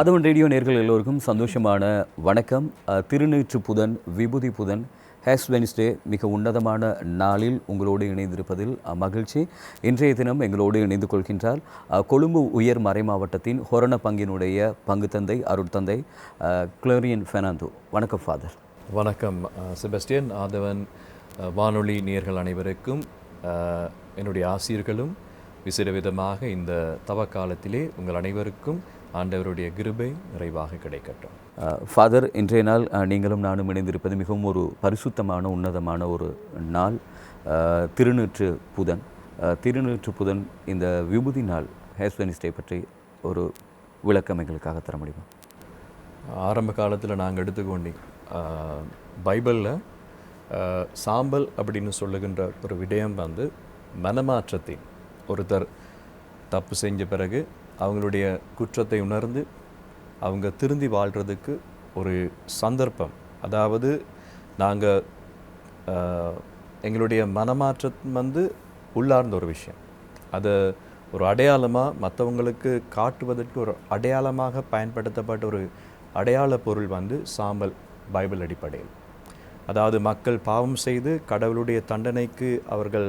ஆதவன் radio நேர்கள் எல்லோருக்கும் சந்தோஷமான வணக்கம். திருநீற்று புதன் விபூதி புதன் ஹேஸ் வென்ஸ்டே மிக உன்னதமான நாளில் உங்களோடு இணைந்திருப்பதில் மகிழ்ச்சி. இன்றைய தினம் எங்களோடு இணைந்து கொள்கின்றார் கொழும்பு உயர் மறை மாவட்டத்தின் ஹொரண பங்கினுடைய பங்கு தந்தை அருட்தந்தை கிளோரியன் பெர்னாண்டோ வணக்கம் ஃபாதர். வணக்கம் செபஸ்டியன் ஆதவன் வானொலி நேர்கள் அனைவருக்கும் என்னுடைய ஆசிரியர்களும் விசிறவிதமாக இந்த தவ காலத்திலே உங்கள் அனைவருக்கும் ஆண்டவருடைய கிருபை நிறைவாக கிடைக்கட்டும். ஃபாதர் இன்றைய நாள் அஹ், நீங்களும் நானும் இணைந்திருப்பது மிகவும் ஒரு பரிசுத்தமான உன்னதமான ஒரு நாள். அஹ், திருநீற்று புதன். திருநீற்று புதன் இந்த விபூதி நாள் ஹேஸ் வெனிஸ்டே பற்றி ஒரு விளக்கம் எங்களுக்காக தர முடியுமா? ஆரம்ப காலத்தில் நாங்கள் எடுத்துக்கொண்டி பைபிளில் சாம்பல் அப்படின்னு சொல்லுகின்ற ஒரு விடயம் வந்து மனமாற்றத்தின். ஒருத்தர் தப்பு செஞ்ச பிறகு அவங்களுடைய குற்றத்தை உணர்ந்து அவங்க திருந்தி வாழ்கிறதுக்கு ஒரு சந்தர்ப்பம். அதாவது நாங்கள் எங்களுடைய மனமாற்றம் வந்து உள்ளார்ந்த ஒரு விஷயம். அதை ஒரு அடையாளமாக மற்றவங்களுக்கு காட்டுவதற்கு ஒரு அடையாளமாக பயன்படுத்தப்பட்ட ஒரு அடையாள பொருள் வந்து சாம்பல் பைபிள் அடிப்படையில். அதாவது மக்கள் பாவம் செய்து கடவுளுடைய தண்டனைக்கு அவர்கள்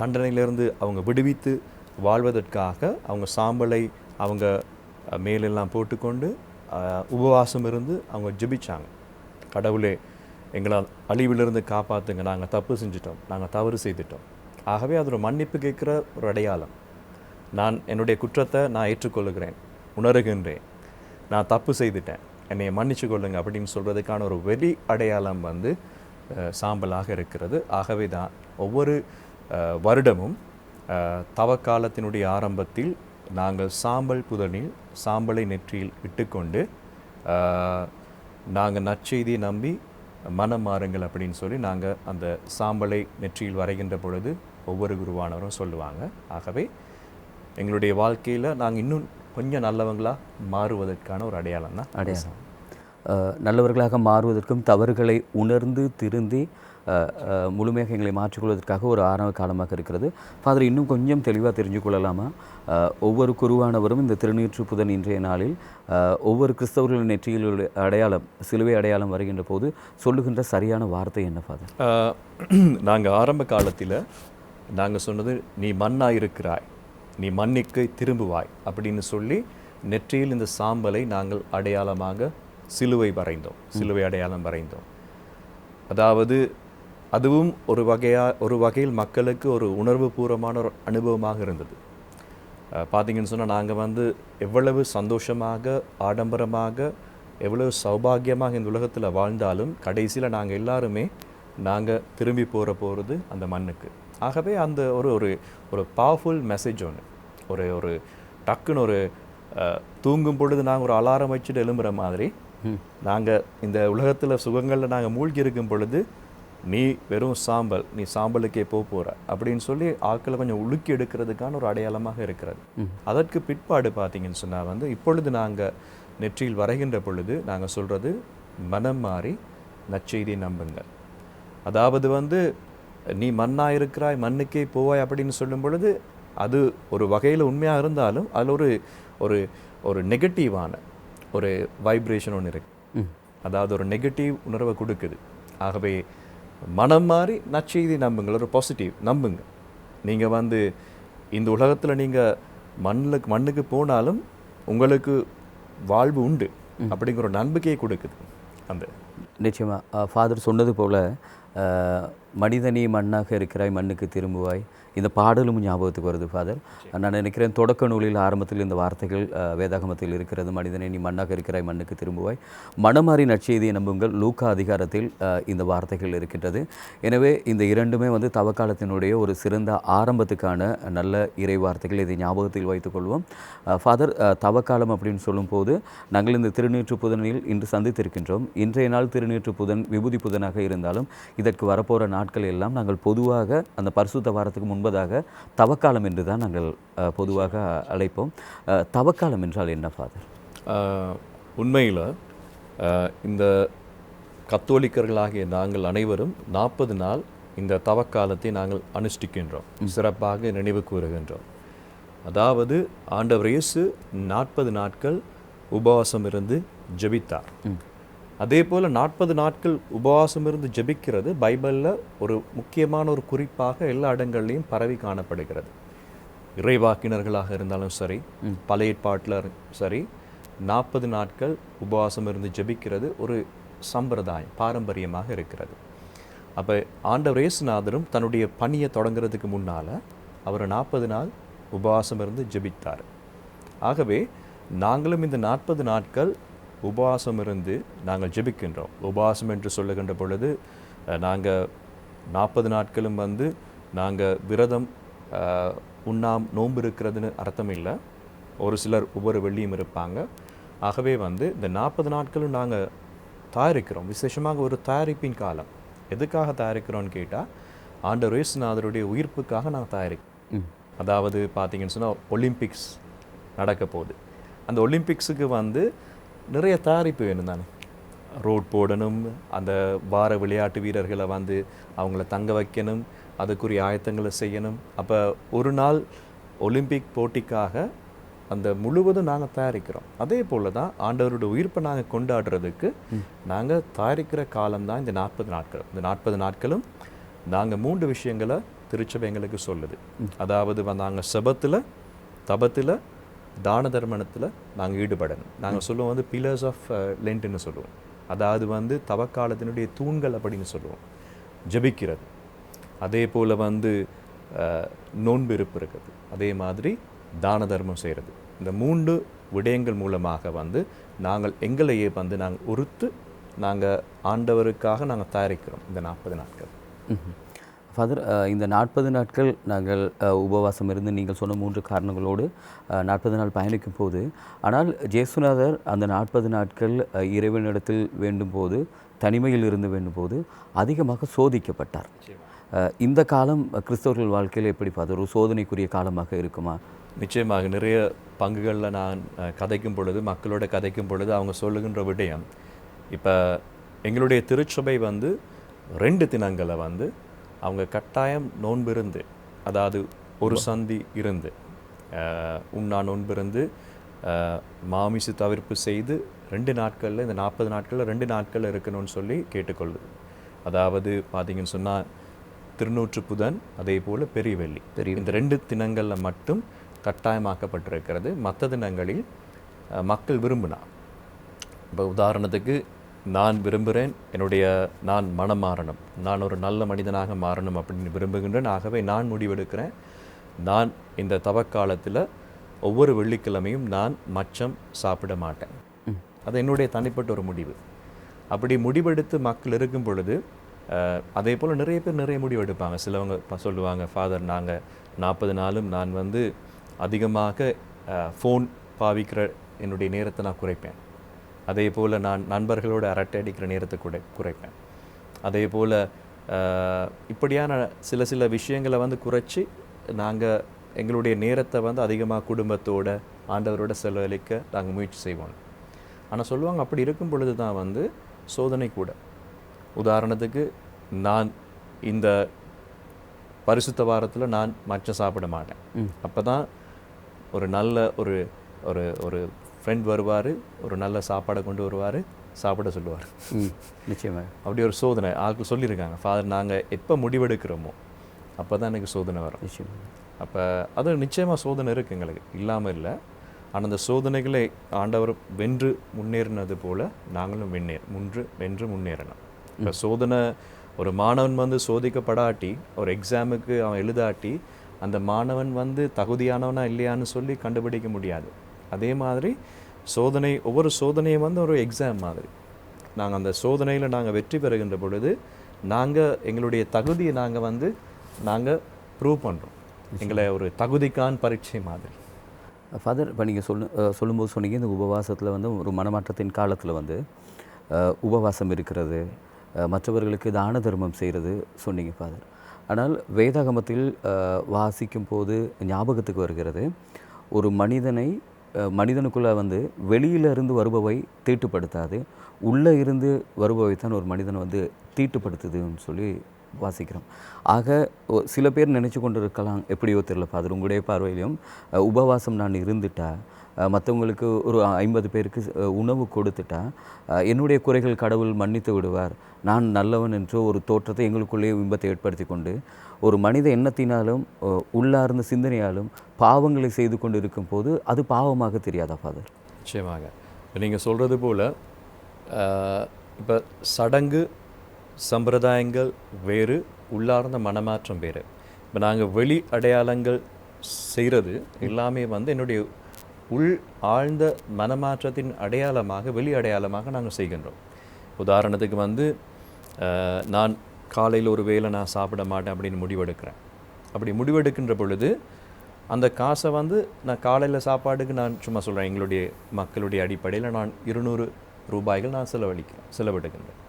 தண்டனையிலிருந்து அவங்க விடுவித்து வாழ்வதற்காக அவங்க சாம்பலை அவங்க மேலெல்லாம் போட்டுக்கொண்டு உபவாசம் இருந்து அவங்க ஜெபிச்சாங்க. கடவுளே எங்களால் அழிவிலிருந்து காப்பாற்றுங்க நாங்கள் தப்பு செஞ்சிட்டோம். நாங்கள் தவறு செய்துட்டோம். ஆகவே அது ஒரு மன்னிப்பு கேட்குற ஒரு அடையாளம். நான் என்னுடைய குற்றத்தை நான் ஏற்றுக்கொள்கிறேன் உணர்கின்றேன். நான் தப்பு செய்துட்டேன். என்னை மன்னிச்சு கொள்ளுங்க அப்படின்னு சொல்கிறதுக்கான ஒரு வெளி அடையாளம் வந்து சாம்பலாக இருக்கிறது. ஆகவே தான் ஒவ்வொரு வருடமும் தவக்காலத்தினுடைய ஆரம்பத்தில் நாங்கள் சாம்பல் புதனில் சாம்பலை நெற்றியில் இட்டுக்கொண்டு நாங்கள் நற்செய்தியை நம்பி மனம் மாறுங்கள் அப்படின்னு சொல்லி நாங்கள் அந்த சாம்பலை நெற்றியில் வரைகின்ற பொழுது ஒவ்வொரு குருவானவரும் சொல்லுவாங்க. ஆகவே எங்களுடைய வாழ்க்கையில் நாங்கள் இன்னும் கொஞ்சம் நல்லவங்களாக மாறுவதற்கான ஒரு அடையாளம் தான். அடையாளம். நல்லவர்களாக மாறுவதற்கும் தவறுகளை உணர்ந்து திருந்தி முழுமையாக எங்களை மாற்றிக்கொள்வதற்காக ஒரு ஆரம்ப காலமாக இருக்கிறது. ஃபாதர் இன்னும் கொஞ்சம் தெளிவாக தெரிஞ்சு கொள்ளலாமா? ஒவ்வொரு குருவானவரும் இந்த திருநீற்று புதன் இன்றைய நாளில் ஒவ்வொரு கிறிஸ்தவர்களின் நெற்றியில் அடையாளம் சிலுவை அடையாளம் வருகின்ற போது சொல்லுகின்ற சரியான வார்த்தை என்ன ஃபாதர் நாங்கள் ஆரம்ப காலத்தில் நாங்கள் சொன்னது நீ மண்ணாக இருக்கிறாய். நீ மண்ணிக்கு திரும்புவாய். அப்படின்னு சொல்லி நெற்றியில் இந்த சாம்பலை நாங்கள் அடையாளமாக சிலுவை வரைந்தோம் சிலுவை அடையாளம் வரைந்தோம். அதாவது அதுவும் ஒரு வகையா ஒரு வகையில் மக்களுக்கு ஒரு உணர்வு பூர்வமான ஒரு அனுபவமாக இருந்தது. பார்த்தீங்கன்னு சொன்னால் நாங்கள் வந்து எவ்வளவு சந்தோஷமாக ஆடம்பரமாக எவ்வளவு சௌபாகியமாக இந்த உலகத்தில் வாழ்ந்தாலும் கடைசியில் நாங்கள் எல்லாருமே நாங்கள் திரும்பி போகிற போகிறது அந்த மண்ணுக்கு. ஆகவே அந்த ஒரு ஒரு ஒரு பவர்ஃபுல் மெசேஜ் ஒன்று ஒரு ஒரு டக்குன்னு ஒரு தூங்கும் பொழுது நாங்கள் ஒரு அலாரம் வச்சுட்டு எழும்புற மாதிரி நாங்கள் இந்த உலகத்தில் சுகங்களில் நாங்கள் மூழ்கி இருக்கும் பொழுது நீ வெறும் சாம்பல் நீ சாம்பலுக்கே போக போகிற அப்படின்னு சொல்லி ஆட்களை கொஞ்சம் உலுக்கி எடுக்கிறதுக்கான ஒரு அடையாளமாக இருக்கிறது. அதற்கு பிற்பாடு பார்த்தீங்கன்னு சொன்னால் வந்து இப்பொழுது நாங்கள் நெற்றியில் வரைகின்ற பொழுது நாங்கள் சொல்கிறது மனம் மாறி நற்செய்தியை நம்புங்கள். அதாவது வந்து நீ மண்ணா இருக்கிறாய் மண்ணுக்கே போவாய் அப்படின்னு சொல்லும் பொழுது அது ஒரு வகையில் உண்மையாக இருந்தாலும் அதில் ஒரு ஒரு ஒரு நெகட்டிவான ஒரு வைப்ரேஷன் ஒன்று இருக்கு. அதாவது ஒரு நெகட்டிவ் உணர்வை கொடுக்குது. ஆகவே மனம் மாறி நற்செய்தி நம்புங்கள். ஒரு பாசிட்டிவ் நம்புங்க. நீங்கள் வந்து இந்த உலகத்தில் நீங்கள் மண்ணுக்கு மண்ணுக்கு போனாலும் உங்களுக்கு வாழ்வு உண்டு. அப்படிங்கிற ஒரு நம்பிக்கையை கொடுக்குது. அந்த. நிச்சயமாக ஃபாதர் சொன்னது போல் மனிதனி மண்ணாக இருக்கிறாய் மண்ணுக்கு திரும்புவாய். இந்த பாடலும் ஞாபகத்துக்கு வருது ஃபாதர். நான் நினைக்கிறேன் தொடக்க நூலில் ஆரம்பத்தில் இந்த வார்த்தைகள் வேதாகமத்தில் இருக்கிறது. மனிதனை நீ மண்ணாக இருக்கிறாய் மண்ணுக்கு திரும்புவாய். மனமாறி நற்செய்தியை நம்புங்கள். லூக்கா அதிகாரத்தில் இந்த வார்த்தைகள் இருக்கின்றது. எனவே இந்த இரண்டுமே வந்து தவக்காலத்தினுடைய ஒரு சிறந்த ஆரம்பத்துக்கான நல்ல இறை வார்த்தைகள். இதை ஞாபகத்தில் வைத்துக்கொள்வோம் ஃபாதர் தவக்காலம் அப்படின்னு சொல்லும்போது நாங்கள் இந்த திருநீற்று புதனில் இன்று சந்தித்திருக்கின்றோம். இன்றைய நாள் திருநீற்று புதன் விபூதி புதனாக இருந்தாலும் இதற்கு வரப்போகிற நாட்கள் எல்லாம் நாங்கள் பொதுவாக அந்த பரிசுத்த வாரத்துக்கு முன்பதாக தவக்காலம் என்று தான் நாங்கள் பொதுவாக அழைப்போம். தவக்காலம் என்றால் என்ன ஃபாதர்? உண்மையில் இந்த கத்தோலிக்கர்களாகிய நாங்கள் அனைவரும் நாற்பது நாள் இந்த தவக்காலத்தை நாங்கள் அனுஷ்டிக்கின்றோம். சிறப்பாக நினைவு கூறுகின்றோம். அதாவது ஆண்டவர் இயேசு நாற்பது நாட்கள் உபவாசம் இருந்து ஜெபித்தார். அதே போல் நாற்பது நாட்கள் உபவாசம் இருந்து ஜெபிக்கிறது. பைபிளில் ஒரு முக்கியமான ஒரு குறிப்பாக எல்லா இடங்கள்லையும் பரவி காணப்படுகிறது. இறைவாக்கினர்களாக இருந்தாலும் சரி பழைய ஏற்பாட்டில் சரி நாற்பது நாட்கள் உபவாசம் இருந்து ஜெபிக்கிறது ஒரு சம்பிரதாயம் பாரம்பரியமாக இருக்கிறது. அப்போ ஆண்டவர் இயேசுநாதரும் தன்னுடைய பணியை தொடங்குறதுக்கு முன்னால் அவர் நாற்பது நாள் உபவாசம் இருந்து ஜெபித்தார். ஆகவே நாங்களும் இந்த நாற்பது நாட்கள் உபவாசம் இருந்து நாங்கள் ஜெபிக்கின்றோம். உபவாசம் என்று சொல்லுகின்ற பொழுது நாங்கள் நாற்பது நாட்களும் வந்து நாங்கள் விரதம் உண்ணாம் நோன்பு இருக்கிறதுன்னு அர்த்தம் இல்லை ஒரு சிலர் ஒவ்வொரு வெள்ளியும் இருப்பாங்க. ஆகவே வந்து இந்த நாற்பது நாட்களும் நாங்கள் தயாரிக்கிறோம். விசேஷமாக ஒரு தயாரிப்பின் காலம். எதுக்காக தயாரிக்கிறோம்னு கேட்டால் ஆண்டவர் இயேசுநாதருடைய உயிர்ப்புக்காக நான் தயாரிக்கிறோம். அதாவது பார்த்தீங்கன்னு சொன்னால் ஒலிம்பிக்ஸ் நடக்க போகுது. அந்த ஒலிம்பிக்ஸுக்கு வந்து நிறைய தயாரிப்பு வேணும் தானே ரோட் போடணும் அந்த வார விளையாட்டு வீரர்களை வந்து அவங்கள தங்க வைக்கணும் அதுக்குரிய ஆயத்தங்களை செய்யணும். அப்போ ஒரு நாள் ஒலிம்பிக் போட்டிக்காக அந்த முழுவதும் நாங்கள் தயாரிக்கிறோம். அதே போல தான் ஆண்டவருடைய உயிர்ப்பை நாங்கள் கொண்டாடுறதுக்கு நாங்கள் தயாரிக்கிற காலம் தான் இந்த நாற்பது நாட்கள். இந்த நாற்பது நாட்களும் நாங்கள் மூன்று விஷயங்களை திருச்சபை எங்களுக்கு சொல்லுது. அதாவது நாங்கள் செபத்தில் தபத்தில் தான தர்மணத்தில் நாங்கள் ஈடுபடணும். நாங்கள் சொல்லுவோம் வந்து பில்லர்ஸ் ஆஃப் லென்ட்னு சொல்லுவோம். அதாவது வந்து தவக்காலத்தினுடைய தூண்கள் அப்படின்னு சொல்லுவோம். ஜெபிக்கிறது. அதே போல் வந்து நோன்பு இருப்பு இருக்குது. அதே மாதிரி தான தர்மம் செய்கிறது. இந்த மூன்று விடயங்கள் மூலமாக வந்து நாங்கள் எங்களையே வந்து நாங்கள் உறுத்து நாங்கள் ஆண்டவருக்காக நாங்கள் தயாரிக்கிறோம். இந்த நாற்பது நாட்கள். ஃபாதர் இந்த நாற்பது நாட்கள் நாங்கள் அஹ், உபவாசம் இருந்து நீங்கள் சொன்ன மூன்று காரணங்களோடு நாற்பது நாள் பயணிக்கும் போது ஆனால் ஜேசுநாதர் அந்த நாற்பது நாட்கள் இறைவனிடத்தில் வேண்டும் போது தனிமையில் இருந்து வேண்டும் போது அதிகமாக சோதிக்கப்பட்டார். இந்த காலம் கிறிஸ்தவர்கள் வாழ்க்கையில் எப்படி ஃபாதர் ஒரு சோதனைக்குரிய காலமாக இருக்குமா? நிச்சயமாக நிறைய பங்குகளில் நான் கதைக்கும் பொழுது மக்களோட கதைக்கும் பொழுது அவங்க சொல்லுகின்ற விடயம் இப்போ எங்களுடைய திருச்சபை வந்து ரெண்டு தினங்களை வந்து அவங்க கட்டாயம் நோன்பு இருந்து அதாவது ஒரு சந்தி இருந்து உண்ணா நோன்பு இருந்து அஹ், மாமிசு தவிர்ப்பு செய்து ரெண்டு நாட்களில் இந்த நாற்பது நாட்களில் ரெண்டு நாட்கள் இருக்கணும்னு சொல்லி கேட்டுக்கொள்ளுது அதாவது பார்த்தீங்கன்னு சொன்னால் திருநூற்று புதன் அதே போல் பெரிய வெள்ளி. இந்த ரெண்டு தினங்களில் மட்டும் கட்டாயமாக்கப்பட்டிருக்கிறது. மற்ற தினங்களில் மக்கள் விரும்பினா. இப்போ உதாரணத்துக்கு நான் விரும்புகிறேன் என்னுடைய நான் மனம் மாறணும். நான் ஒரு நல்ல மனிதனாக மாறணும் அப்படின்னு விரும்புகின்றேன். ஆகவே நான் முடிவெடுக்கிறேன். நான் இந்த தவக்காலத்தில் ஒவ்வொரு வெள்ளிக்கிழமையும் நான் மச்சம் சாப்பிட மாட்டேன். அது என்னுடைய தனிப்பட்ட ஒரு முடிவு. அப்படி முடிவெடுத்து மக்கள் இருக்கும் பொழுது அதே போல் நிறைய பேர் நிறைய முடிவு எடுப்பாங்க. சிலவங்க சொல்லுவாங்க ஃபாதர் நாங்கள் நாற்பது நாளும் நான் வந்து அதிகமாக ஃபோன் பாவிக்கிற என்னுடைய நேரத்தை நான் குறைப்பேன். அதே போல் நான் நண்பர்களோட அரட்டை அடிக்கிற நேரத்தை குறை குறைப்பேன். அதே போல் இப்படியான சில சில விஷயங்களை வந்து குறைச்சி நாங்கள் எங்களுடைய நேரத்தை வந்து அதிகமாக குடும்பத்தோட ஆண்டவரோட செலவழிக்க நாங்கள் முயற்சி செய்வோம். ஆனால் சொல்லுவாங்க அப்படி இருக்கும் பொழுது தான் வந்து சோதனை கூட. உதாரணத்துக்கு நான் இந்த பரிசுத்த வாரத்தில் நான் மச்சம் சாப்பிட மாட்டேன். அப்போ தான் ஒரு நல்ல ஒரு ஒரு ஒரு ஃப்ரெண்ட் வருவார் ஒரு நல்ல சாப்பாடை கொண்டு வருவார் சாப்பிட சொல்லுவார். நிச்சயமாக அப்படி ஒரு சோதனை. ஆட்கள் சொல்லியிருக்காங்க ஃபாதர் நாங்கள் எப்போ முடிவெடுக்கிறோமோ அப்போ தான் எனக்கு சோதனை வரும். நிச்சயமாக அப்போ அது நிச்சயமாக சோதனை இருக்குது எங்களுக்கு. இல்லாமல் இல்லை. ஆனால் அந்த சோதனைகளை ஆண்டவர் வென்று முன்னேறினது போல நாங்களும் வெண்ணே முன்று வென்று முன்னேறணும். இப்போ சோதனை ஒரு மாணவன் வந்து சோதிக்கப்படாட்டி ஒரு எக்ஸாமுக்கு அவன் எழுதாட்டி அந்த மாணவன் வந்து தகுதியானவனா இல்லையான்னு சொல்லி கண்டுபிடிக்க முடியாது. அதே மாதிரி சோதனை ஒவ்வொரு சோதனையும் வந்து ஒரு எக்ஸாம் மாதிரி. நாங்கள் அந்த சோதனையில் நாங்கள் வெற்றி பெறுகின்ற பொழுது நாங்கள் எங்களுடைய தகுதியை நாங்கள் வந்து நாங்கள் ப்ரூவ் பண்ணுறோம் எங்களை ஒரு தகுதிக்கான் பரீட்சை மாதிரி. ஃபாதர் இப்போ நீங்கள் சொல்லு சொல்லும்போது சொன்னீங்க இந்த உபவாசத்தில் வந்து ஒரு மனமாற்றத்தின் காலத்தில் வந்து உபவாசம் இருக்கிறது மற்றவர்களுக்கு தான தர்மம் செய்கிறது சொன்னீங்க ஃபாதர் ஆனால் வேதாகமத்தில் வாசிக்கும் போது ஞாபகத்துக்கு வருகிறது ஒரு மனிதனை மனிதனுக்குள்ளே வந்து வெளியில் இருந்து வருபவை தீட்டுப்படுத்தாது உள்ளே இருந்து வருபவை தான் ஒரு மனிதனை வந்து தீட்டுப்படுத்துதுன்னு சொல்லி வாசிக்கிறோம். ஆக சில பேர் நினச்சி கொண்டு இருக்கலாம் எப்படியோ தெரியல அது உங்களுடைய பார்வையிலையும் உபவாசம் நான் இருந்துட்டா மற்றவங்களுக்கு ஒரு ஐம்பது பேருக்கு உணவு கொடுத்துட்டா என்னுடைய குறைகள் கடவுள் மன்னித்து விடுவார். நான் நல்லவன் என்ற ஒரு தோற்றத்தை எங்களுக்குள்ளே பிம்பத்தை ஏற்படுத்தி கொண்டு ஒரு மனித எண்ணத்தினாலும் உள்ளார்ந்த சிந்தனையாலும் பாவங்களை செய்து கொண்டு இருக்கும் போது அது பாவமாக தெரியாதா ஃபாதர்? நிச்சயமாக. இப்போ நீங்கள் சொல்கிறது போல் இப்போ சடங்கு சம்பிரதாயங்கள் வேறு உள்ளார்ந்த மனமாற்றம் வேறு. இப்போ நாங்கள் வெளி அடையாளங்கள் செய்கிறது எல்லாமே வந்து என்னுடைய உள் ஆழ்ந்த மனமாற்றத்தின் அடையாளமாக வெளி அடையாளமாக நாங்கள் செய்கின்றோம். உதாரணத்துக்கு வந்து நான் காலையில் ஒரு வேளை நான் சாப்பிட மாட்டேன் அப்படின்னு முடிவெடுக்கிறேன். அப்படி முடிவெடுக்கின்ற பொழுது அந்த காசை வந்து நான் காலையில் சாப்பாடுக்கு நான் சும்மா சொல்கிறேன் எங்களுடைய மக்களுடைய அடிப்படையில் நான் இருநூறு ரூபாய்கள் நான் செலவழிக்கிறேன் செலவிடுகின்றேன்.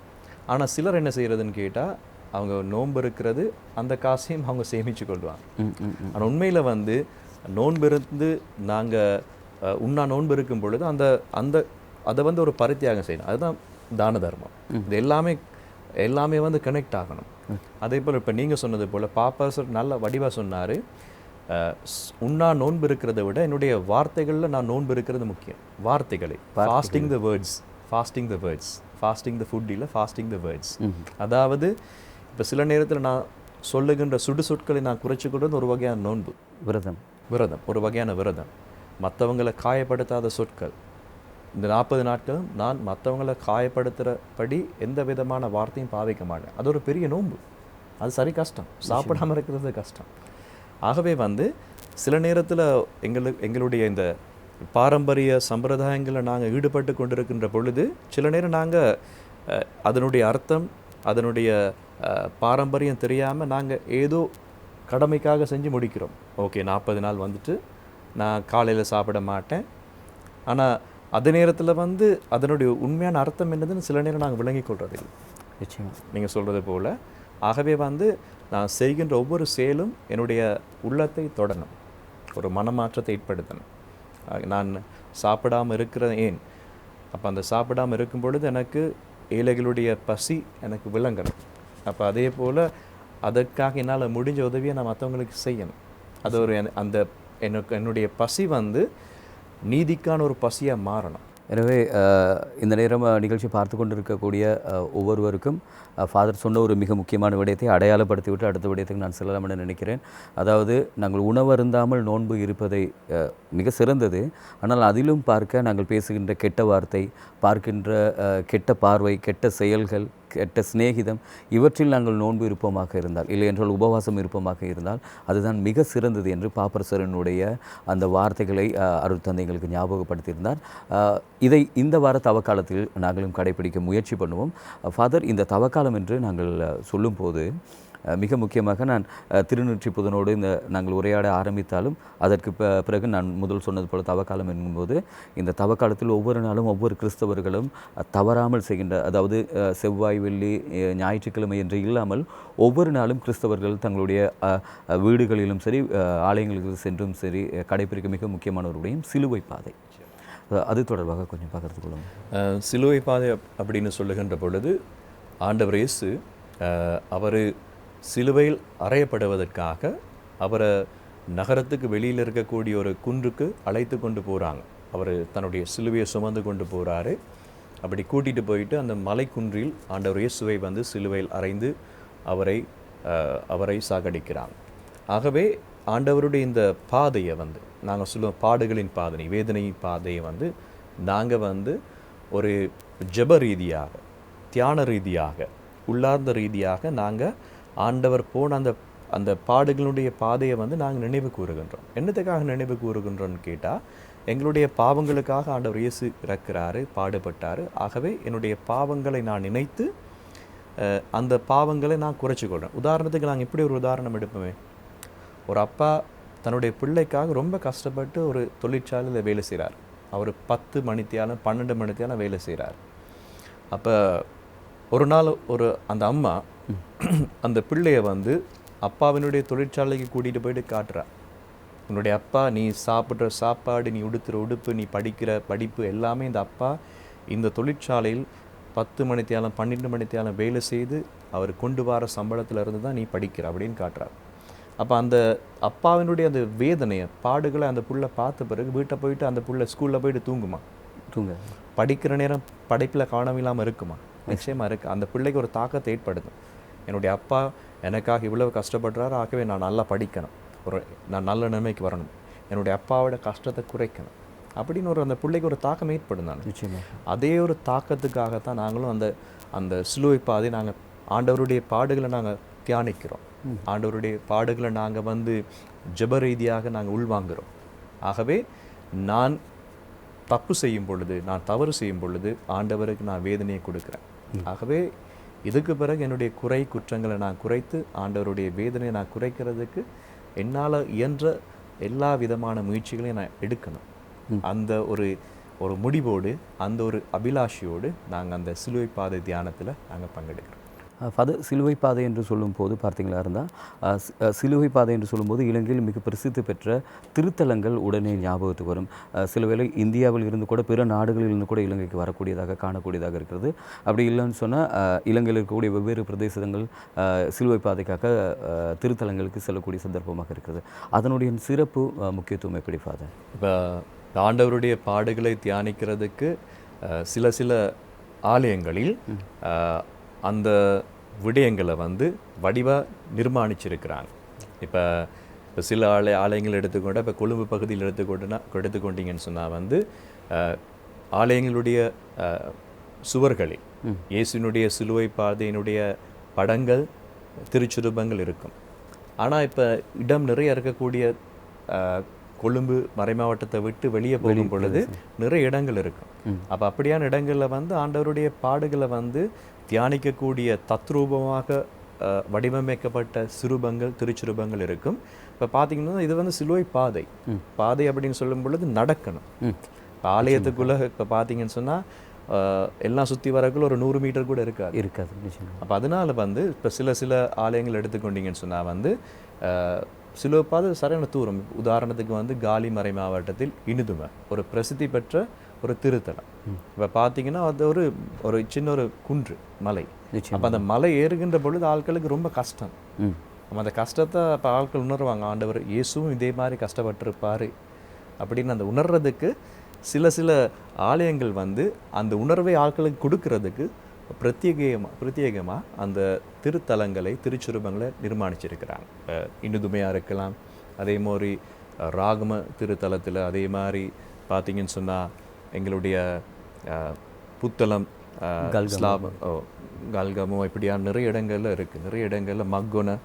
ஆனால் சிலர் என்ன செய்கிறதுன்னு கேட்டால் அவங்க நோன்பு இருக்கிறது அந்த காசையும் அவங்க சேமித்து கொள்வாங்க. ஆனால் உண்மையில் வந்து நோன்பிருந்து நாங்கள் உண்ணா நோன்பு இருக்கும் பொழுது அந்த அந்த அதை வந்து ஒரு பரித்தியாகம் செய்யணும். அதுதான் தான தர்மம். இது எல்லாமே எல்லாமே வந்து கனெக்ட் ஆகணும். அதே போல் இப்போ நீங்கள் சொன்னது போல் பாப்பாசர் நல்ல வடிவாக சொன்னார். உண்ணா நோன்பு இருக்கிறத விட என்னுடைய வார்த்தைகளில் நான் நோன்பு இருக்கிறது முக்கியம். வார்த்தைகளை. Fasting the words fasting the words fasting the food இல்லை ஃபாஸ்டிங் த வேர்ட்ஸ் அதாவது இப்போ சில நேரத்தில் நான் சொல்லுகின்ற சுடு சொற்களை நான் குறைச்சி கொண்டது ஒரு வகையான நோன்பு. விரதம். விரதம். ஒரு வகையான விரதம். மற்றவங்களை காயப்படுத்தாத சொற்கள். இந்த நாற்பது நாட்களும் நான் மற்றவங்களை காயப்படுத்துகிறபடி எந்த விதமான வார்த்தையும் பாவிக்க மாட்டேன் அது ஒரு பெரிய நோன்பு. அது சரி கஷ்டம். சாப்பிடாம இருக்கிறது கஷ்டம். ஆகவே வந்து சில நேரத்தில் எங்களுக்கு எங்களுடைய இந்த பாரம்பரிய சம்பிரதாயங்களில் நாங்கள் ஈடுபட்டு கொண்டிருக்கின்ற பொழுது சில நேரம் நாங்கள் அதனுடைய அர்த்தம் அதனுடைய பாரம்பரியம் தெரியாமல் நாங்கள் ஏதோ கடமைக்காக செஞ்சு முடிக்கிறோம். ஓகே நாற்பது நாள் வந்துட்டு நான் காலையில் சாப்பிட மாட்டேன். ஆனால் அதே நேரத்தில் வந்து அதனுடைய உண்மையான அர்த்தம் என்னதுன்னு சில நேரம் நாங்கள் விளங்கிக் கொள்றதில்லை. நிச்சயம். நீங்கள் சொல்கிறது போல். ஆகவே வந்து நான் செய்கின்ற ஒவ்வொரு செயலும் என்னுடைய உள்ளத்தை தொடணும். ஒரு மனமாற்றத்தை ஏற்படுத்தணும். நான் சாப்பிடாம இருக்கிறது ஏன்? அப்போ அந்த சாப்பிடாம இருக்கும் பொழுது எனக்கு ஏழைகளுடைய பசி எனக்கு விளங்கணும். அப்போ அதே போல் அதற்காக என்னால் முடிஞ்ச உதவியை நான் மற்றவங்களுக்கு செய்யணும். அது ஒரு அந்த எனக்கு என்னுடைய பசி வந்து நீதிக்கான ஒரு பசியாக மாறணும். எனவே இந்த நேரம் நிகழ்ச்சி பார்த்து கொண்டிருக்கக்கூடிய இருக்கக்கூடிய ஒவ்வொருவருக்கும் ஃபாதர் சொன்ன ஒரு மிக முக்கியமான விடயத்தை அடையாளப்படுத்தி விட்டு அடுத்த விடயத்துக்கு நான் செல்லலாம் என நினைக்கிறேன். அதாவது நாங்கள் உணவருந்தாமல் நோன்பு இருப்பதை மிக சிறந்தது. ஆனால் அதிலும் பார்க்க நாங்கள் பேசுகின்ற கெட்ட வார்த்தை பார்க்கின்ற கெட்ட பார்வை கெட்ட செயல்கள் கெட்ட சிநேகிதம் இவற்றில் நாங்கள் நோன்பு இருப்போமாக இருந்தால் இல்லை என்றால் உபவாசம் இருப்போமாக இருந்தால் அதுதான் மிக சிறந்தது என்று பாப்பரசரனுடைய அந்த வார்த்தைகளை அஹ், அருட்தந்தை எங்களுக்கு ஞாபகப்படுத்தியிருந்தார். இதை இந்த வார தவக்காலத்தில் நாங்களும் கடைபிடிக்க முயற்சி பண்ணுவோம். ஃபாதர் இந்த தவக்காலம் என்று நாங்கள் சொல்லும்போது மிக முக்கியமாக நான் திருநூற்றி புதனோடு இந்த நாங்கள் உரையாட ஆரம்பித்தாலும் அதற்கு ப- பிறகு நான் முதல் சொன்னது போல தவக்காலம் என்கும்போது இந்த தவக்காலத்தில் ஒவ்வொரு நாளும் ஒவ்வொரு கிறிஸ்தவர்களும் தவறாமல் செய்கின்ற அதாவது செவ்வாய் வெள்ளி ஞாயிற்றுக்கிழமை என்று இல்லாமல் ஒவ்வொரு நாளும் கிறிஸ்தவர்கள் தங்களுடைய வீடுகளிலும் சரி ஆலயங்களுக்கு சென்றும் சரி கடைபிடிக்க மிக முக்கியமானவருடையும் சிலுவை பாதை. அது தொடர்பாக கொஞ்சம் பார்க்கறது கொள்ளுங்கள். சிலுவை பாதை அப்படின்னு சொல்லுகின்ற பொழுது ஆண்டவர் இயேசு அவர் சிலுவையில் அறையப்படுவதற்காக அவரை நகரத்துக்கு வெளியில் இருக்கக்கூடிய ஒரு குன்றுக்கு அழைத்து கொண்டு போகிறாங்க அவர் தன்னுடைய சிலுவையை சுமந்து கொண்டு போகிறாரு அப்படி கூட்டிகிட்டு போயிட்டு அந்த மலைக்குன்றில் ஆண்டவர் இயேசுவை வந்து சிலுவையில் அறைந்து அவரை அவரை சாகடிக்கிறாங்க. ஆகவே ஆண்டவருடைய இந்த பாதையை வந்து நாங்கள் சொல்லுவோம் பாடுகளின் பாதனை வேதனையின் பாதையை வந்து நாங்கள் வந்து ஒரு ஜெப ரீதியாக தியான ரீதியாக உள்ளார்ந்த ரீதியாக நாங்கள் ஆண்டவர் போன அந்த அந்த பாடுகளுடைய பாதையை வந்து நாங்கள் நினைவு கூறுகின்றோம். என்னத்துக்காக நினைவு கூறுகின்றோம்னு கேட்டால் எங்களுடைய பாவங்களுக்காக ஆண்டவர் இயேசு இறக்குறாரு பாடுபட்டார். ஆகவே என்னுடைய பாவங்களை நான் நினைத்து அந்த பாவங்களை நான் குறைச்சிக்கொள்கிறேன் உதாரணத்துக்கு நாங்கள் இப்படி ஒரு உதாரணம் எடுப்போமே. ஒரு அப்பா தன்னுடைய பிள்ளைக்காக ரொம்ப கஷ்டப்பட்டு ஒரு தொழிற்சாலையில் வேலை செய்கிறார் அவர் பத்து மணித்தியாலும் பன்னெண்டு மணித்தியாலும் வேலை செய்கிறார் அப்போ ஒரு நாள் ஒரு அந்த அம்மா அந்த பிள்ளைய வந்து அப்பாவினுடைய தொழிற்சாலைக்கு கூட்டிகிட்டு போயிட்டு காட்டுறா. உன்னுடைய அப்பா நீ சாப்பிட்ற சாப்பாடு நீ உடுத்துற உடுப்பு நீ படிக்கிற படிப்பு எல்லாமே இந்த அப்பா இந்த தொழிற்சாலையில் பத்து மணித்தியாலம் பன்னெண்டு மணித்தியாலம் வேலை செய்து அவர் கொண்டு வர சம்பளத்துல இருந்து தான் நீ படிக்கிற அப்படின்னு காட்டுறார் அப்போ அந்த அப்பாவினுடைய அந்த வேதனையை பாடுகளை அந்த புள்ள பார்த்த பிறகு வீட்டை போயிட்டு அந்த புள்ள ஸ்கூலில் போயிட்டு தூங்குமா? தூங்க. படிக்கிற நேரம் படிப்பில் கவனம் இல்லாமல் இருக்குமா? நிச்சயமா இருக்கு. அந்த பிள்ளைக்கு ஒரு தாக்கத்தை ஏற்படுத்தும். என்னுடைய அப்பா எனக்காக இவ்வளவு கஷ்டப்படுறாரு. ஆகவே நான் நல்லா படிக்கணும். ஒரு நான் நல்ல நிலைமைக்கு வரணும். என்னுடைய அப்பாவோட கஷ்டத்தை குறைக்கணும். அப்படின்னு ஒரு அந்த பிள்ளைக்கு ஒரு தாக்கம் ஏற்படும் தானே அதே ஒரு தாக்கத்துக்காகத்தான் நாங்களும் அந்த அந்த சிலுவை பாதை நாங்கள் ஆண்டவருடைய பாடுகளை நாங்கள் தியானிக்கிறோம். ஆண்டவருடைய பாடுகளை நாங்கள் வந்து ஜெப ரீதியாக நாங்கள் உள்வாங்குறோம். ஆகவே நான் தப்பு செய்யும் பொழுது நான் தவறு செய்யும் பொழுது ஆண்டவருக்கு நான் வேதனையை கொடுக்குறேன். ஆகவே இதுக்கு பிறகு என்னுடைய குறை குற்றங்களை நான் குறைத்து ஆண்டவருடைய வேதனையை நான் குறைக்கிறதுக்கு என்னால் இயன்ற எல்லா விதமான முயற்சிகளையும் நான் எடுக்கணும். அந்த ஒரு ஒரு முடிவோடு அந்த ஒரு அபிலாஷையோடு நாங்கள் அந்த சிலுவை பாதை தியானத்தில் நாங்கள் பங்கெடுக்கிறோம். ஃபாதர் சிலுவை பாதை என்று சொல்லும்போது பார்த்தீங்களா இருந்தால் சிலுவை பாதை என்று சொல்லும்போது இலங்கையில் மிக பிரசித்தி பெற்ற திருத்தலங்கள் உடனே ஞாபகத்துக்கு வரும். சில வேளை இந்தியாவில் இருந்து கூட பிற நாடுகளில் இருந்து கூட இலங்கைக்கு வரக்கூடியதாக காணக்கூடியதாக இருக்கிறது. அப்படி இல்லைன்னு சொன்னால் இலங்கையில் இருக்கக்கூடிய வெவ்வேறு பிரதேசங்கள் சிலுவை பாதைக்காக திருத்தலங்களுக்கு செல்லக்கூடிய சந்தர்ப்பமாக இருக்கிறது. அதனுடைய சிறப்பு முக்கியத்துவம் எப்படி ஃபாதர்? இப்போ ஆண்டவருடைய பாடுகளை தியானிக்கிறதுக்கு சில சில ஆலயங்களில் அந்த விடயங்களை வந்து வடிவாக நிர்மாணிச்சிருக்கிறாங்க. இப்போ இப்போ சில ஆலய ஆலயங்கள் எடுத்துக்கொண்டா இப்போ கொழும்பு பகுதியில் எடுத்துக்கொண்டுனா எடுத்துக்கொண்டீங்கன்னு சொன்னால் வந்து ஆலயங்களுடைய சுவர்களில் இயேசுனுடைய சிலுவை பாதையினுடைய படங்கள் திருச்சுருபங்கள் இருக்கும். ஆனால் இப்போ இடம் நிறைய இருக்கக்கூடிய கொழும்பு மறைமாவட்டத்தை விட்டு வெளியே போகும் பொழுது நிறைய இடங்கள் இருக்கும். அப்போ அப்படியான இடங்களில் வந்து ஆண்டவருடைய பாடுகளை வந்து தியானிக்கக்கூடிய தத்ரூபமாக வடிவமைக்கப்பட்ட சிறுபங்கள் திருச்சிருபங்கள் இருக்கும். இப்போ பார்த்தீங்கன்னா இது வந்து சிலுவை பாதை. பாதை அப்படின்னு சொல்லும் பொழுது நடக்கணும். இப்போ ஆலயத்துக்குள்ளே இப்போ பார்த்தீங்கன்னு சொன்னால் எல்லாம் சுற்றி வரக்குள்ள ஒரு நூறு மீட்டர் கூட இருக்காது. இருக்காது அப்போ அதனால வந்து இப்போ சில சில ஆலயங்கள் எடுத்துக்கொண்டீங்கன்னு சொன்னால் வந்து அஹ், சில பாது சரியான தூரம். உதாரணத்துக்கு வந்து காலிமறை மாவட்டத்தில் இனிதுமை ஒரு பிரசித்தி பெற்ற ஒரு திருத்தலம். இப்போ பார்த்தீங்கன்னா அது ஒரு ஒரு சின்ன ஒரு குன்று மலை. அப்போ அந்த மலை ஏறுகின்ற பொழுது ஆட்களுக்கு ரொம்ப கஷ்டம். ம். அப்ப அந்த கஷ்டத்தை அப்போ ஆட்கள் உணர்வாங்க. ஆண்டவர் இயேசுவும் இதே மாதிரி கஷ்டப்பட்டிருப்பாரு. அப்படின்னு அந்த உணர்றதுக்கு சில சில ஆலயங்கள் வந்து அந்த உணர்வை ஆட்களுக்கு கொடுக்கறதுக்கு பிரத்யேகமாக பிரத்யேகமாக அந்த திருத்தலங்களை திருச்சுருபங்களை நிர்மாணிச்சிருக்கிறாங்க. இப்போ இந்துதுமையாக இருக்கலாம். அதே மாதிரி ராகம திருத்தலத்தில் அதே மாதிரி பார்த்தீங்கன்னு சொன்னால் எங்களுடைய புத்தளம் ஸ்லாப ஓ கல்கமோ இப்படியான நிறைய இடங்கள்ல இருக்குது நிறைய இடங்கள்ல மக்கொன.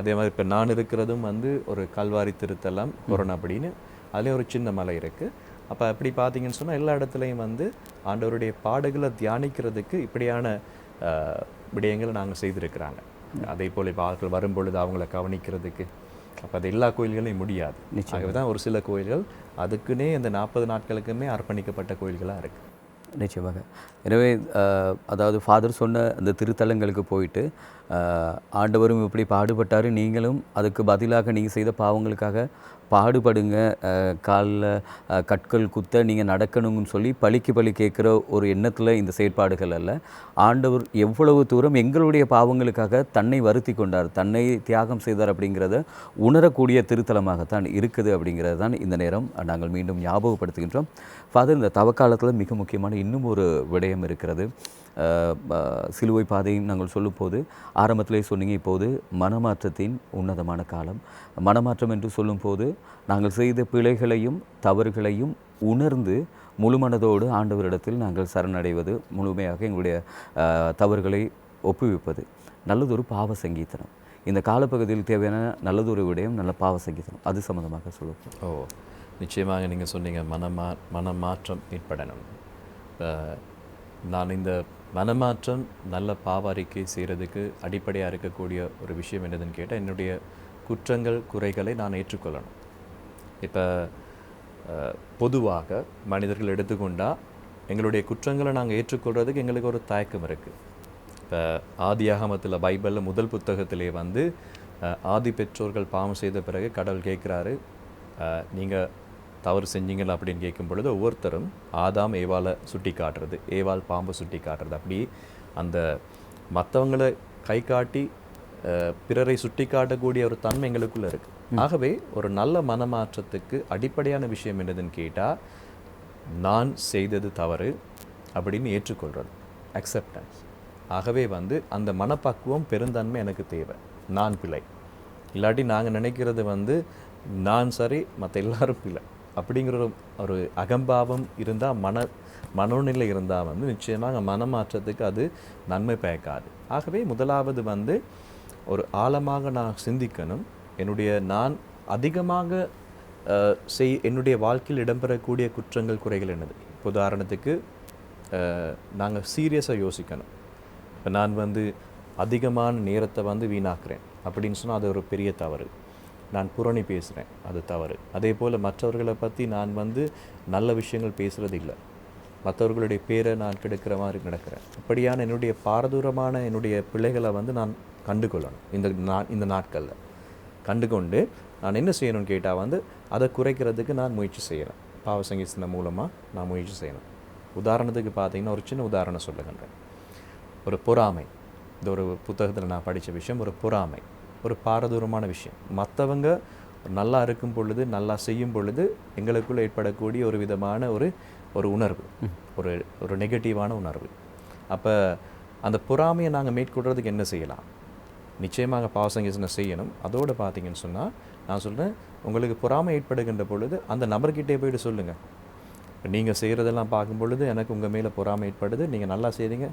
அதே மாதிரி இப்போ நான் இருக்கிறதும் வந்து ஒரு கல்வாரி திருத்தலம் கொரோனா அப்படின்னு. அதுலேயும் ஒரு சின்ன மலை இருக்குது அப்போ அப்படி பார்த்தீங்கன்னு சொன்னால் எல்லா இடத்துலையும் வந்து ஆண்டவருடைய பாடுகளை தியானிக்கிறதுக்கு இப்படியான விடயங்களை நாங்கள் செய்திருக்கிறாங்க. அதே போல் இப்போ ஆட்கள் வரும்பொழுது அவங்கள கவனிக்கிறதுக்கு அப்போ அது எல்லா கோயில்களையும் முடியாது. ஆகவே தான் ஒரு சில கோயில்கள் அதுக்குன்னே இந்த நாற்பது நாட்களுக்குமே அர்ப்பணிக்கப்பட்ட கோயில்களாக இருக்குது நிச்சயமாக. எனவே அதாவது ஃபாதர் சொன்ன அந்த திருத்தலங்களுக்கு போயிட்டு ஆண்டவரும் இப்படி பாடுபட்டார் நீங்களும் அதுக்கு பதிலாக நீங்கள் செய்த பாவங்களுக்காக பாடுபடுங்க. காலில் கற்கள் குத்த நீங்கள் நடக்கணுங்கன்னு சொல்லி பழிக்கு பழி கேட்குற ஒரு எண்ணத்தில் இந்த செயற்பாடுகள் அல்ல. ஆண்டவர் எவ்வளவு தூரம் எங்களுடைய பாவங்களுக்காக தன்னை வருத்தி கொண்டார் தன்னை தியாகம் செய்தார் அப்படிங்கிறத உணரக்கூடிய திருத்தலமாகத்தான் இருக்குது அப்படிங்கிறது தான் இந்த நேரம் நாங்கள் மீண்டும் ஞாபகப்படுத்துகின்றோம். ஃபாதர் இந்த தவக்காலத்தில் மிக முக்கியமான இன்னும் ஒரு விடயம் இருக்கிறது. சிலுவை பாதையும் நாங்கள் சொல்லும்போது ஆரம்பத்திலே சொன்னீங்க இப்போது மனமாற்றத்தின் உன்னதமான காலம். மனமாற்றம் என்று சொல்லும்போது நாங்கள் செய்த பிழைகளையும் தவறுகளையும் உணர்ந்து முழுமனதோடு ஆண்டவரிடத்தில் நாங்கள் சரணடைவது முழுமையாக எங்களுடைய தவறுகளை ஒப்புவிப்பது. நல்லதொரு பாவ சங்கீதனம் இந்த காலப்பகுதியில் தேவையான நல்லதொரு விடயம் நல்ல பாவ சங்கீதனம் அது சம்மந்தமாக சொல்லுவோம். ஓ நிச்சயமாக நீங்கள் சொன்னீங்க மனமா மனமாற்றம் ஏற்படணும். நான் இந்த மனமாற்றம் நல்ல பாவ அறிக்கை செய்கிறதுக்கு அடிப்படையாக இருக்கக்கூடிய ஒரு விஷயம் என்னதுன்னு கேட்டால் என்னுடைய குற்றங்கள் குறைகளை நான் ஏற்றுக்கொள்ளணும். இப்போ பொதுவாக மனிதர்கள் எடுத்துக்கொண்டால் எங்களுடைய குற்றங்களை நாங்கள் ஏற்றுக்கொள்கிறதுக்கு எங்களுக்கு ஒரு தயக்கம் இருக்குது இப்போ ஆதியாகமத்தில் பைபிளில் முதல் புத்தகத்திலே வந்து ஆதி பெற்றோர்கள் பாவம் செய்த பிறகு கடவுள் கேட்குறாரு நீங்கள் தவறு செஞ்சீங்களா அப்படின்னு கேட்கும் பொழுது ஒவ்வொருத்தரும் ஆதாம் ஏவாலை சுட்டி காட்டுறது ஏவால் பாம்பை சுட்டி காட்டுறது. அப்படி அந்த மற்றவங்களை கை காட்டி பிறரை சுட்டி காட்டக்கூடிய ஒரு தன்மை எங்களுக்குள்ளே இருக்குது ஆகவே ஒரு நல்ல மனமாற்றத்துக்கு அடிப்படையான விஷயம் என்னதுன்னு கேட்டால் நான் செய்தது தவறு அப்படின்னு ஏற்றுக்கொள்றது அக்செப்டன்ஸ் ஆகவே வந்து அந்த மனப்பக்குவம் பெருந்தன்மை எனக்கு தேவை. நான் பிழை. இல்லாட்டி நாங்கள் நினைக்கிறது வந்து நான் சரி மற்ற எல்லாரும் பிழை. அப்படிங்கிற ஒரு ஒரு அகம்பாவம் இருந்தால் மன மனோநிலை இருந்தால் வந்து நிச்சயமாக மனமாற்றத்துக்கு அது நன்மை பயக்காது. ஆகவே முதலாவது வந்து ஒரு ஆழமாக நான் சிந்திக்கணும். என்னுடைய நான் அதிகமாக செய் என்னுடைய வாழ்க்கையில் இடம்பெறக்கூடிய குற்றங்கள் குறைகள் என்னது? இப்போ உதாரணத்துக்கு நாங்கள் சீரியஸாக யோசிக்கணும். இப்போ நான் வந்து அதிகமான நேரத்தை வந்து வீணாக்குறேன். அப்படின்னு சொன்னால் அது ஒரு பெரிய தவறு. நான் புரணி பேசுகிறேன் அது தவறு. அதே போல் மற்றவர்களை பற்றி நான் வந்து நல்ல விஷயங்கள் பேசுகிறது இல்லை மற்றவர்களுடைய பேரை நான் கெடுக்கிற மாதிரி நடக்கிறேன். இப்படியான என்னுடைய பாரதூரமான என்னுடைய பிள்ளைகளை வந்து நான் கண்டுகொள்ளணும். இந்த நா இந்த நாட்களில். கண்டுகொண்டு நான் என்ன செய்யணும்னு கேட்டால் வந்து அதை குறைக்கிறதுக்கு நான் முயற்சி செய்யணும். பாவசங்கீசனம் மூலமாக நான் முயற்சி செய்யணும். உதாரணத்துக்கு பார்த்தீங்கன்னா ஒரு சின்ன உதாரணம் சொல்லுகின்றேன் ஒரு பொறாமை. இந்த ஒரு புத்தகத்தில் நான் படித்த விஷயம் ஒரு பொறாமை. ஒரு பாரதூரமான விஷயம். மற்றவங்க நல்லா இருக்கும் பொழுது நல்லா செய்யும் பொழுது எங்களுக்குள்ள ஏற்படக்கூடிய ஒரு விதமான ஒரு ஒரு உணர்வு. ஒரு ஒரு நெகட்டிவான உணர்வு. அப்போ அந்த பொறாமையை நாங்கள் மேற்கொள்றதுக்கு என்ன செய்யலாம்? நிச்சயமாக பாவசங்கீசனம் செய்யணும். அதோடு பார்த்தீங்கன்னு சொன்னால் நான் சொல்கிறேன் உங்களுக்கு பொறாமை ஏற்படுகின்ற பொழுது அந்த நபர்கிட்டே போயிட்டு சொல்லுங்கள் நீங்கள் செய்கிறதெல்லாம் பார்க்கும் பொழுது எனக்கு உங்கள் மேலே பொறாமை ஏற்படுது நீங்கள் நல்லா செய்றீங்க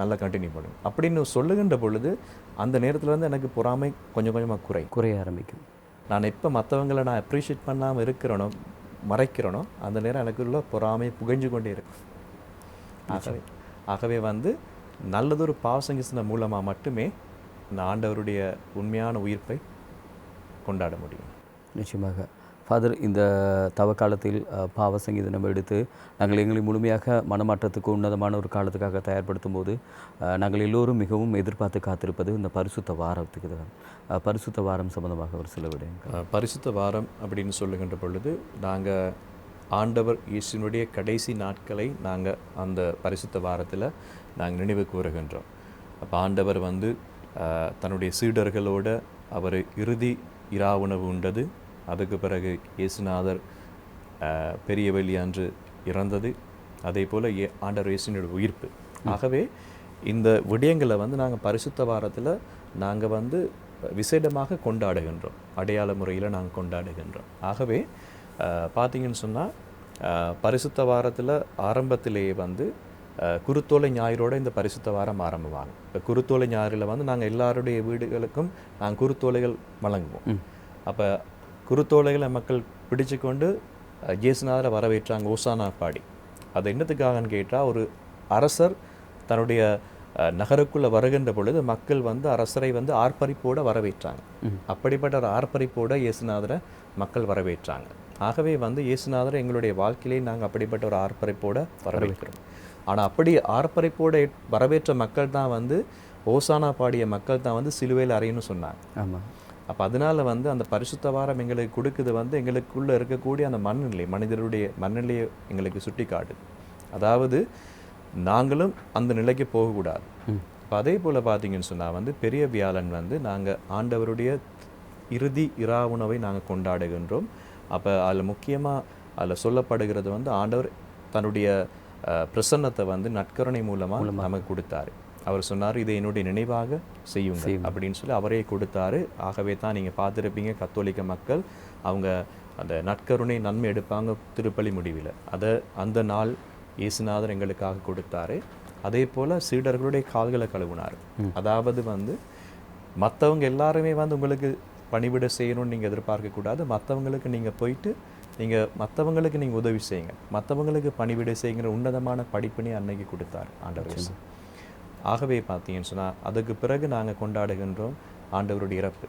நல்லா கண்டினியூ பண்ணுங்க. அப்படின்னு சொல்லுகின்ற பொழுது அந்த நேரத்தில் வந்து எனக்கு பொறாமை கொஞ்சம் கொஞ்சமாக குறை. குறைய ஆரம்பிக்கும். நான் எப்போ மற்றவங்களை நான் அப்ரிஷியேட் பண்ணாமல் இருக்கிறேனோ மறைக்கிறேனோ அந்த நேரம் எனக்குள்ள பொறாமை புகஞ்சு கொண்டே இருக்கும். ஆகவே ஆகவே வந்து நல்லதொரு பாவசங்கீசன மூலமாக மட்டுமே இந்த ஆண்டவருடைய உண்மையான உயிர்ப்பை கொண்டாட முடியும். நிச்சயமாக. ஃபாதர் இந்த தவ காலத்தில் அஹ், பாவ சங்கீதனம் எடுத்து நாங்கள் எங்களை முழுமையாக மனமாற்றத்துக்கு உன்னதமான ஒரு காலத்துக்காக தயார்படுத்தும் போது நாங்கள் எல்லோரும் மிகவும் எதிர்பார்த்து காத்திருப்பது இந்த பரிசுத்த வாரத்துக்கு தான். பரிசுத்த வாரம் சம்பந்தமாக ஒரு சில விடயங்கள் பரிசுத்த வாரம் அப்படின்னு சொல்லுகின்ற பொழுது நாங்கள் ஆண்டவர் இயேசுனுடைய கடைசி நாட்களை நாங்கள் அந்த பரிசுத்த வாரத்தில் நாங்கள் நினைவு கூறுகின்றோம். அப்போ ஆண்டவர் வந்து தன்னுடைய சீடர்களோட அவர் இறுதி இரா உணவு உண்டது. அதுக்கு பிறகு இயேசுநாதர் பெரிய வெள்ளி அன்று இறந்தது. அதே போல் ஏ ஆண்டவர் இயேசுனுடைய உயிர்ப்பு. ஆகவே இந்த விடயங்களை வந்து நாங்கள் பரிசுத்த வாரத்தில் நாங்கள் வந்து விசேடமாக கொண்டாடுகின்றோம். அடையாள முறையில் நாங்கள் கொண்டாடுகின்றோம். ஆகவே பார்த்தீங்கன்னு சொன்னால் பரிசுத்த வாரத்தில் ஆரம்பத்திலேயே வந்து குருத்தோலை ஞாயிறோட இந்த பரிசுத்த வாரம் ஆரம்பமாகும். இப்போ குருத்தோலை ஞாயிறில் வந்து நாங்கள் எல்லாருடைய வீடுகளுக்கும் நாங்கள் குருத்தோலைகள் வழங்குவோம். அப்போ குருத்தோலைகளை மக்கள் பிடிச்சு கொண்டு இயேசுநாதரை வரவேற்றாங்க ஓசானா பாடி. அது என்னத்துக்காகன்னு கேட்டால் ஒரு அரசர் தன்னுடைய நகருக்குள்ள வருகின்ற பொழுது மக்கள் வந்து அரசரை வந்து ஆர்ப்பரிப்போட வரவேற்றாங்க. அப்படிப்பட்ட ஒரு ஆர்ப்பரிப்போட இயேசுநாதரை மக்கள் வரவேற்றாங்க. ஆகவே வந்து இயேசுநாதரை எங்களுடைய வாழ்க்கையிலே நாங்கள் அப்படிப்பட்ட ஒரு ஆர்ப்பரிப்போட வரவேற்கிறோம். ஆனால் அப்படி ஆர்ப்பரிப்போட வரவேற்ற மக்கள் தான் வந்து ஓசானா பாடிய மக்கள் தான் வந்து சிலுவையில் அறையணும்னு சொன்னாங்க. ஆமாம் அப்போ அதனால வந்து அந்த பரிசுத்த வாரம் எங்களுக்கு கொடுக்குது வந்து எங்களுக்குள்ள இருக்கக்கூடிய அந்த மனநிலை மனிதருடைய மனநிலையை எங்களுக்கு சுட்டி காட்டுது அதாவது நாங்களும் அந்த நிலைக்கு போகக்கூடாது. அப்போ அதே போல் பார்த்தீங்கன்னு சொன்னால் வந்து பெரிய வியாழன் வந்து நாங்கள் ஆண்டவருடைய இறுதி இரா உணவை நாங்கள் கொண்டாடுகின்றோம். அப்போ அதில் முக்கியமாக அதில் சொல்லப்படுகிறது வந்து ஆண்டவர் தன்னுடைய பிரசன்னத்தை வந்து நற்கருணை மூலமாக நமக்கு கொடுத்தாரு. அவர் சொன்னார் இதை என்னுடைய நினைவாக செய்யுங்கள் அப்படின்னு சொல்லி அவரே கொடுத்தாரு. ஆகவே தான் நீங்கள் பார்த்துருப்பீங்க கத்தோலிக்க மக்கள் அவங்க அந்த நற்கருணை நன்மை எடுப்பாங்க திருப்பலி முடிவில். அதை அந்த நாள் இயேசுநாதர் எங்களுக்காக கொடுத்தாரு. அதே போல் சீடர்களுடைய கால்களை கழுவினார். அதாவது வந்து மற்றவங்க எல்லாருமே வந்து உங்களுக்கு பணிவிட செய்யணும்னு நீங்கள் எதிர்பார்க்கக்கூடாது. மற்றவங்களுக்கு நீங்கள் போயிட்டு நீங்கள் மற்றவங்களுக்கு நீங்கள் உதவி செய்யுங்க. மற்றவங்களுக்கு பணிவிட செய்யுங்கிற உன்னதமான படிப்பினை அன்னைக்கு கொடுத்தார் ஆண்டவர். ஆகவே பார்த்தீங்கன்னு சொன்னால் அதுக்கு பிறகு நாங்கள் கொண்டாடுகின்றோம் ஆண்டவருடைய இறப்பு.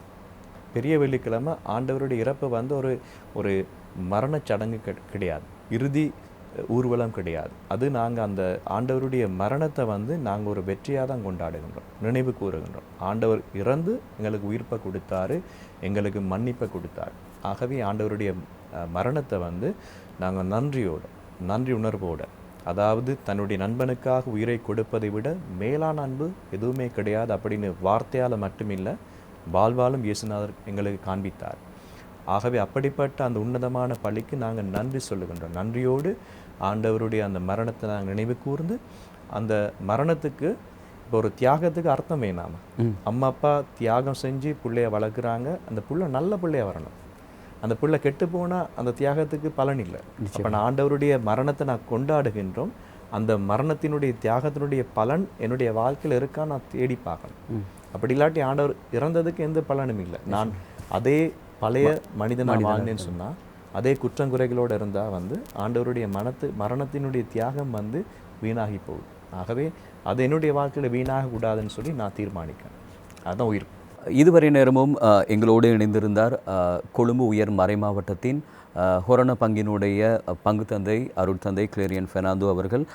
பெரிய வெள்ளிக்கிழமை ஆண்டவருடைய இறப்பு வந்து ஒரு ஒரு மரணச் சடங்கு கிடை- கிடையாது. இறுதி ஊர்வலம் கிடையாது. அது நாங்கள் அந்த ஆண்டவருடைய மரணத்தை வந்து நாங்கள் ஒரு வெற்றியாக தான் கொண்டாடுகின்றோம். நினைவு கூறுகின்றோம். ஆண்டவர் இறந்து எங்களுக்கு உயிர்ப்பை கொடுத்தாரு எங்களுக்கு மன்னிப்பை கொடுத்தாரு. ஆகவே ஆண்டவருடைய மரணத்தை வந்து நாங்கள் நன்றியோட நன்றி உணர்வோட. அதாவது தன்னுடைய நண்பனுக்காக உயிரை கொடுப்பதை விட மேலான அன்பு எதுவுமே கிடையாது அப்படின்னு வார்த்தையால் மட்டுமில்லை வாழ்வாலும் இயேசுநாதர் எங்களுக்கு காண்பித்தார். ஆகவே அப்படிப்பட்ட அந்த உன்னதமான பள்ளிக்கு நாங்கள் நன்றி சொல்லுகின்றோம். நன்றியோடு ஆண்டவருடைய அந்த மரணத்தை நாங்கள் நினைவு கூர்ந்து அந்த மரணத்துக்கு இப்போ ஒரு தியாகத்துக்கு அர்த்தம் வேணாமா அம்மா அப்பா தியாகம் செஞ்சு பிள்ளைய வளர்க்குறாங்க. அந்த புள்ள நல்ல பிள்ளைய வரணும். அந்த புள்ள கெட்டு போனால் அந்த தியாகத்துக்கு பலன் இல்லை. அப்போ நான் ஆண்டவருடைய மரணத்தை நான் கொண்டாடுகின்றோம். அந்த மரணத்தினுடைய தியாகத்தினுடைய பலன் என்னுடைய வாழ்க்கையில் இருக்கா நான் தேடி பார்க்கணும். அப்படி இல்லாட்டி ஆண்டவர் இறந்ததுக்கு எந்த பலனும் இல்லை. நான் அதே பழைய மனிதனாக வாழ்ந்தேன்னு சொன்னால் அதே குற்றங்குறைகளோடு இருந்தால் வந்து ஆண்டவருடைய மனத்து மரணத்தினுடைய தியாகம் வந்து வீணாகி போகுது. ஆகவே அது என்னுடைய வாழ்க்கையில் வீணாக கூடாதுன்னு சொல்லி நான் தீர்மானிக்கிறேன். அதுதான் உயிர். இதுவரை நேரமும் எங்களோடு இணைந்திருந்தார் கொழும்பு உயர் மறைமாவட்டத்தின் ஹொரண பங்கினுடைய பங்கு தந்தை அருள் தந்தை கிளேரியன் பெர்னாந்தோ அவர்கள்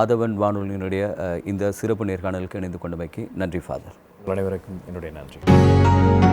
ஆதவன் வானொலியினுடைய இந்த சிறப்பு நேர்காணலுக்கு இணைந்து கொண்டமைக்கு நன்றி ஃபாதர். அனைவருக்கும் என்னுடைய நன்றி.